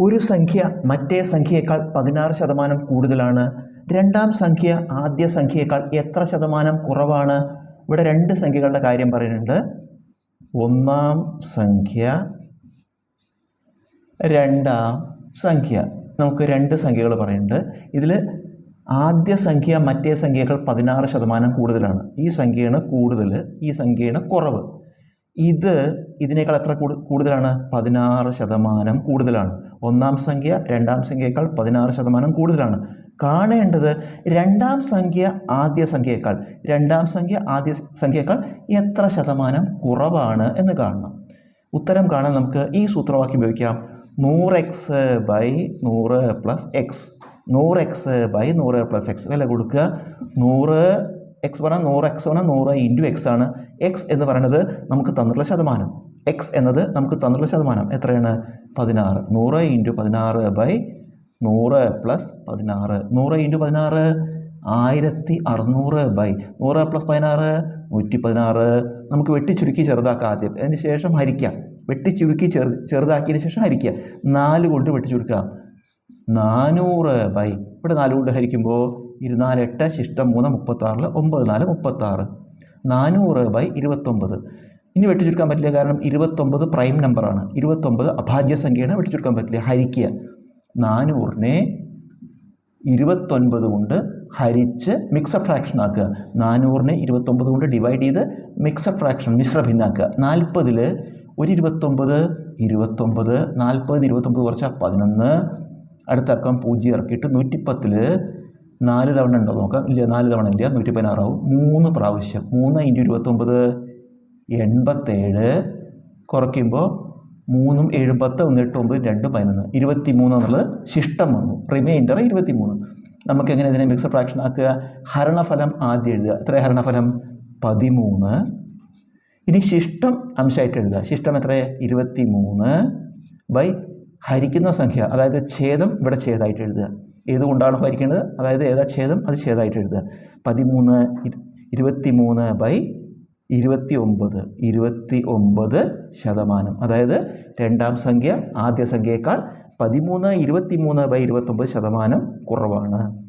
ഒരു സംഖ്യ മറ്റേ സംഖ്യയേക്കാൾ പതിനാറ് ശതമാനം കൂടുതലാണ്. രണ്ടാം സംഖ്യ ആദ്യ സംഖ്യയേക്കാൾ എത്ര ശതമാനം കുറവാണ്? ഇവിടെ രണ്ട് സംഖ്യകളുടെ കാര്യം പറയുന്നുണ്ട്. ഒന്നാം സംഖ്യ രണ്ടാം സംഖ്യ. നമുക്ക് രണ്ട് സംഖ്യകൾ പറയുന്നുണ്ട്. ഇതിൽ ആദ്യ സംഖ്യ മറ്റേ സംഖ്യകൾ പതിനാറ് ശതമാനം കൂടുതലാണ്. ഈ സംഖ്യയാണ് കൂടുതൽ ഈ സംഖ്യയാണ് കുറവ്. ഇത് ഇതിനേക്കാൾ എത്ര കൂടു കൂടുതലാണ്? പതിനാറ് ശതമാനം കൂടുതലാണ്. ഒന്നാം സംഖ്യ രണ്ടാം സംഖ്യയേക്കാൾ പതിനാറ് ശതമാനം കൂടുതലാണ്. കാണേണ്ടത് രണ്ടാം സംഖ്യ ആദ്യ സംഖ്യയേക്കാൾ രണ്ടാം സംഖ്യ ആദ്യ സംഖ്യയേക്കാൾ എത്ര ശതമാനം കുറവാണ് എന്ന് കാണണം. ഉത്തരം കാണാൻ നമുക്ക് ഈ സൂത്രവാക്യം ഉപയോഗിക്കാം. നൂറ് എക്സ് ബൈ നൂറ് പ്ലസ് എക്സ് നൂറ് എക്സ് ബൈ നൂറ് പ്ലസ് എക്സ് വില കൊടുക്കുക? നൂറ് എക്സ് പറഞ്ഞാൽ നൂറ് എക്സ് പറഞ്ഞാൽ നൂറ് ഇന്റു എക്സ് ആണ്. എക്സ് എന്ന് പറയുന്നത് നമുക്ക് തന്നിട്ടുള്ള ശതമാനം. എക്സ് എന്നത് നമുക്ക് തന്നിട്ടുള്ള ശതമാനം എത്രയാണ്? പതിനാറ്. നൂറ് ഇന്റു പതിനാറ് ബൈ നൂറ് പ്ലസ് പതിനാറ്. നൂറ് ഇന്റു പതിനാറ് ആയിരത്തി അറുന്നൂറ് ബൈ നൂറ് പ്ലസ് പതിനാറ് നൂറ്റി പതിനാറ് നമുക്ക് വെട്ടിച്ചുരുക്കി ചെറുതാക്കാം ആദ്യം. അതിന് ശേഷം ഹരിക്കാം. വെട്ടിച്ചുരുക്കി ചെറു ചെറുതാക്കിയതിന് ശേഷം ഹരിക്കുക. നാല് കൊണ്ട് വെട്ടിച്ചുരുക്കാം നാനൂറ് ബൈ ഇവിടെ നാല് കൊണ്ട് ഹരിക്കുമ്പോൾ ഇരുന്നാൽ എട്ട് ശിഷ്ടം മൂന്ന് മുപ്പത്താറിൽ ഒമ്പത് നാല് മുപ്പത്താറ്. നാനൂറ് ബൈ ഇരുപത്തൊമ്പത്. ഇനി വെട്ടിച്ചുരുക്കാൻ പറ്റില്ല കാരണം ഇരുപത്തൊമ്പത് പ്രൈം നമ്പറാണ് ഇരുപത്തൊമ്പത് അഭാജ്യ സംഖ്യയാണ് വെട്ടിച്ചുരുക്കാൻ പറ്റില്ല ഹരിക്കുക. നാനൂറിനെ ഇരുപത്തൊൻപത് കൊണ്ട് ഹരിച്ച് മിക്സഡ് ഫ്രാക്ഷൻ ആക്കുക. നാനൂറിനെ ഇരുപത്തൊമ്പത് കൊണ്ട് ഡിവൈഡ് ചെയ്ത് മിക്സഡ് ഫ്രാക്ഷൻ മിശ്ര ഭിന്നാക്കുക. നാൽപ്പതിൽ ഒരു ഇരുപത്തൊമ്പത് ഇരുപത്തൊമ്പത് നാൽപ്പത് ഇരുപത്തൊമ്പത് കുറച്ചാൽ പതിനൊന്ന്. അടുത്ത അക്കം പൂജ്യം ഇറക്കിയിട്ട് നൂറ്റിപ്പത്തിൽ നാല് തവണ ഉണ്ടോ നോക്കാം. ഇല്ല നാല് തവണ ഇല്ല നൂറ്റി പതിനാറാവും മൂന്ന് പ്രാവശ്യം മൂന്ന് ഇന്റു ഇരുപത്തൊമ്പത് എൺപത്തേഴ്. കുറയ്ക്കുമ്പോൾ മൂന്നും ഏഴും പത്ത് ഒന്ന് എട്ട് ഒമ്പത് രണ്ട് പതിനൊന്ന്. ഇരുപത്തി മൂന്ന് എന്നുള്ളത് ശിഷ്ടം വന്നു. റിമൈൻഡർ ഇരുപത്തി മൂന്ന് നമുക്ക് എങ്ങനെ ഇതിനെ മിക്സഡ് ഫ്രാക്ഷൻ ആക്കുക? ഹരണഫലം ആദ്യം എഴുതുക. എത്ര ഹരണഫലം? പതിമൂന്ന്. ഇനി ശിഷ്ടം അംശമായിട്ട് എഴുതുക. ശിഷ്ടം എത്ര ഇരുപത്തി മൂന്ന് ബൈ ഹരിക്കുന്ന സംഖ്യ അതായത് ഛേദം ഇവിടെ ഛേദമായിട്ട് എഴുതുക. ഏതുകൊണ്ടാണ് ഹരിക്കേണ്ടത്? അതായത് ഏതാ ഛേദം? അത് ഛേദമായിട്ട് എഴുതുക. പതിമൂന്ന് ഇരുപത്തി മൂന്ന് ബൈ ഇരുപത്തി ഒമ്പത് ഇരുപത്തി ഒമ്പത് ശതമാനം. അതായത് രണ്ടാം സംഖ്യ ആദ്യ സംഖ്യയേക്കാൾ പതിമൂന്ന് ഇരുപത്തി മൂന്ന് ബൈ ഇരുപത്തൊമ്പത് ശതമാനം കുറവാണ്.